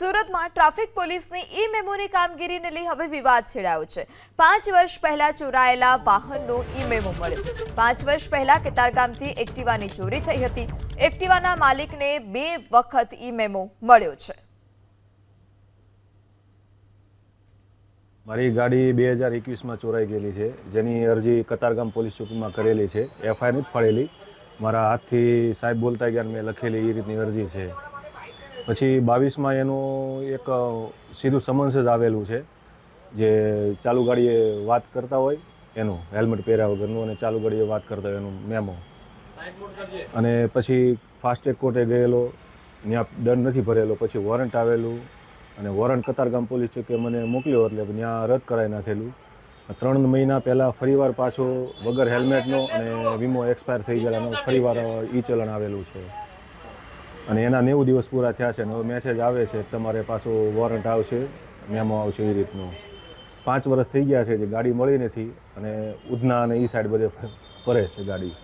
સુરતમાં ટ્રાફિક પોલીસની ઈ મેમોની કામગીરીને લઈ હવે વિવાદ છેડાયો છે. પાંચ વર્ષ પહેલા ચોરાયેલા વાહનનો ઈ મેમો મળ્યો. પાંચ વર્ષ પહેલા કેતારગામથી એક્ટિવાની ચોરી થઈ હતી. એક્ટિવાના માલિકને બે વખત ઈ મેમો મળ્યો છે. મારી ગાડી બે હજાર એકવીસમાં ચોરાઈ ગયેલી છે. જેની અરજી કતારગામ પોલીસ ચોકીમાં કરેલી છે. એફઆઈઆર નથી ફાડેલી મારા હાથથી સાહેબ બોલતા ગયા મેં લખેલી એ રીતની અરજી છે. પછી બાવીસમાં એનું એક સીધું સમન્સ જ આવેલું છે, જે ચાલુ ગાડીએ વાત કરતા હોય, એનું હેલ્મેટ પહેર્યા વગરનું અને ચાલુ ગાડીએ વાત કરતા હોય એનું મેમો અને પછી ફાસ્ટેગ કોર્ટે ગયેલો ત્યાં દંડ નથી ભરેલો, પછી વોરંટ આવેલું, અને વોરંટ કતારગામ પોલીસ ચોકે મને મોકલ્યો એટલે ત્યાં રદ કરાવી નાખેલું. ત્રણ મહિના પહેલાં ફરીવાર પાછો વગર હેલ્મેટનો અને વીમો એક્સપાયર થઈ ગયેલાનો ફરીવાર ઈ ચલણ આવેલું છે. અને એના નેવું દિવસ પૂરા થયા છે અને હવે મેસેજ આવે છે, તમારે પાછો વોરંટ આવશે, મેમો આવશે એ રીતનું. પાંચ વર્ષ થઈ ગયા છે જે ગાડી મળી નથી અને ઉધના અને એ સાઈડ બધે ફરે છે ગાડી.